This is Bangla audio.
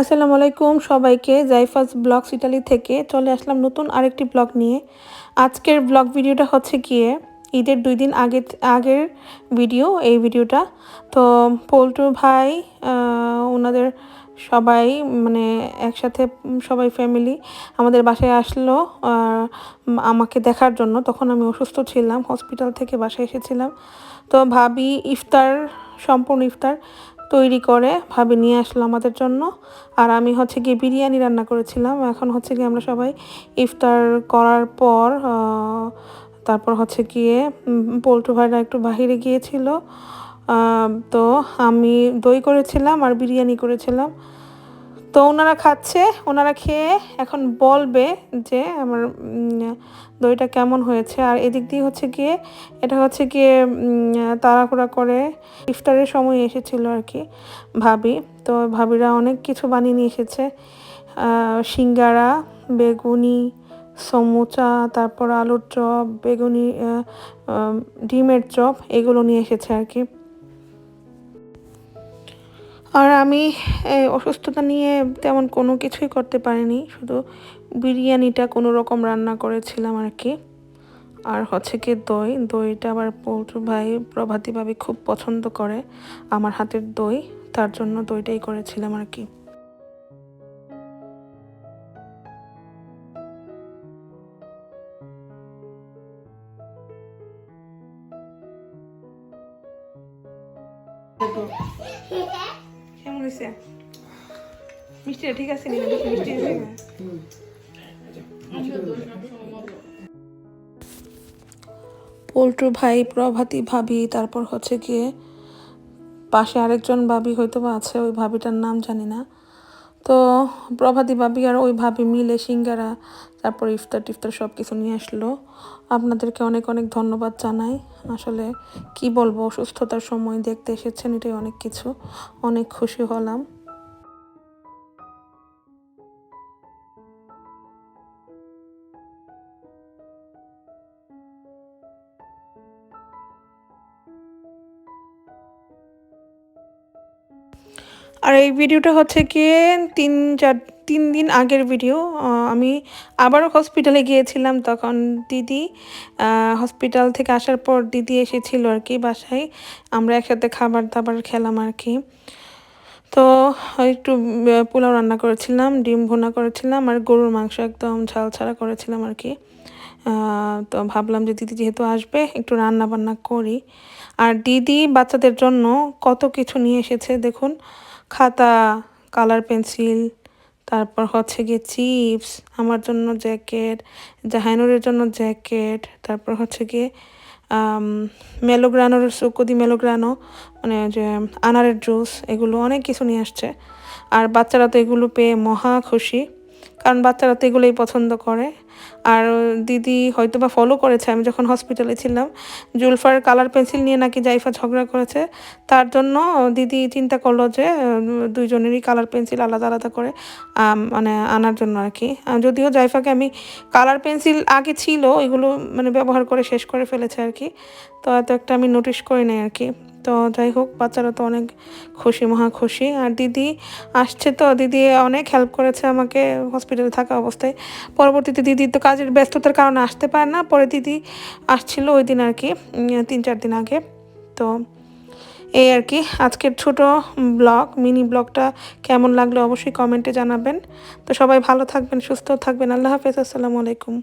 আসসালামু আলাইকুম সবাইকে জাইফাস ব্লগস ইটালি থেকে চলে আসলাম নতুন আরেকটি ব্লগ নিয়ে। আজকের ব্লগ ভিডিওটা হচ্ছে গিয়ে ঈদের দুই দিন আগে, আগের ভিডিও এই ভিডিওটা তো পল্টু ভাই ওনাদের সবাই মানে একসাথে সবাই ফ্যামিলি আমাদের বাসায় আসলো আমাকে দেখার জন্য। তখন আমি অসুস্থ ছিলাম হসপিটাল থেকে বাসায় এসেছিলাম। তো ভাবি, ইফতার, সম্পূর্ণ ইফতার। তৈরি করে ভাবে নিয়ে আসলো আমাদের জন্য। আর আমি হচ্ছে গিয়ে বিরিয়ানি রান্না করেছিলাম। এখন হচ্ছে গিয়ে আমরা সবাই ইফতার করার পর তারপর হচ্ছে গিয়ে পোল্ট্রু ভাইরা একটু বাহিরে গিয়েছিল। তো আমি দই করেছিলাম আর বিরিয়ানি করেছিলাম। তো ওনারা খাচ্ছে, ওনারা খেয়ে এখন বলবে যে আমার দইটা কেমন হয়েছে। আর এদিক দিয়ে হচ্ছে গিয়ে, এটা হচ্ছে গিয়ে তাড়াহুড়া করে ইফতারের সময় এসেছিল আর কি ভাবি। তো ভাবিরা অনেক কিছু বানিয়ে নিয়ে এসেছে। সিঙ্গারা, বেগুনি, সমুচা, তারপর আলুর চপ, বেগুনি ডিমের চপ, এগুলো নিয়ে এসেছে আর কি। আর আমি অসুস্থতা নিয়ে তেমন কোনো কিছুই করতে পারিনি। শুধু বিরিয়ানিটা কোনো রকম রান্না করেছিলাম আর কি। আর হচ্ছে কি দই, দইটা আবার পৌটু ভাই প্রভাতী ভাবি খুব পছন্দ করে, আমার হাতের দই, তার জন্য দইটাই করেছিলাম আর কি। কেমন হয়েছে ঠিক আছে মিষ্টি ভাই প্রভাতী ভাবি, তারপর হচ্ছে গিয়ে পাশে আরেকজন ভাবি হয়তো বা আছে, ওই ভাবিটার নাম জানি না। তো প্রভাতী ভাবি আর ওই ভাবি মিলে সিঙ্গারা, তারপর ইফতার টিফতার সব কিছু নিয়ে আসলো। আপনাদেরকে অনেক অনেক ধন্যবাদ জানাই। আসলে কি বলব, অসুস্থতার সময় দেখতে এসেছেন এটাই অনেক কিছু। অনেক খুশি হলাম। আর এই ভিডিওটা হচ্ছে গিয়ে তিন চার, তিন দিন আগের ভিডিও। আমি আবারও হসপিটালে গিয়েছিলাম তখন দিদি হসপিটাল থেকে আসার পর দিদি এসেছিল আর কি বাসায়। আমরা একসাথে খাবার দাবার খেলাম আর কি। তো একটু পোলাও রান্না করেছিলাম, ডিম ভুনা করেছিলাম আর গরুর মাংস একদম ঝাল ছাড়া করেছিলাম আর কি। তো ভাবলাম যে দিদি যেহেতু আসবে, একটু রান্না বান্না করি। আর দিদি বাচ্চাদের জন্য কত কিছু নিয়ে এসেছে দেখুন। খাতা কালার পেন্সিল তারপর হচ্ছে গিয়ে চিপস আমার জন্য জ্যাকেট জাহানুরের জন্য জ্যাকেট তারপর হচ্ছে গিয়ে মেলোগ্রানোর, সুকদি মেলোগ্রানো মানে যে আনারের জুস এগুলো অনেক কিছু নিয়ে আসছে। আর বাচ্চারা তো এগুলো পেয়ে মহা খুশি। কারণ বাচ্চারা তো এগুলোই পছন্দ করে। আর দিদি হয়তো বা ফলো করেছে, আমি যখন হসপিটালে ছিলাম, জুলফার কালার পেন্সিল নিয়ে নাকি জাইফা ঝগড়া করেছে। তার জন্য দিদি চিন্তা করল যে দুইজনেরই কালার পেন্সিল আলাদা আলাদা করে মানে আনার জন্য আর কি। যদিও জাইফাকে আমি কালার পেন্সিল আগে ছিল, এগুলো মানে ব্যবহার করে শেষ করে ফেলেছে আর কি। তো এত একটা আমি নোটিশ করি নাই আর কি। তো যাই হোক, বাচ্চারা তো অনেক খুশি, মহা খুশি। আর দিদি আসছে তো, দিদি অনেক হেল্প করেছে আমাকে হসপিটালে থাকা অবস্থায়। পরবর্তীতে দিদি তো কাজের ব্যস্ততার কারণে আসতে পারে না। পরে দিদি আসছিল ওই দিন আর কি তিন চার দিন আগে। তো এই আর কি, আজকের ছোট ব্লগ মিনি ব্লগটা কেমন লাগল অবশ্যই কমেন্টে জানাবেন। তো সবাই ভালো থাকবেন, সুস্থ থাকবেন। আল্লাহ হাফেজ, আসসালামু আলাইকুম।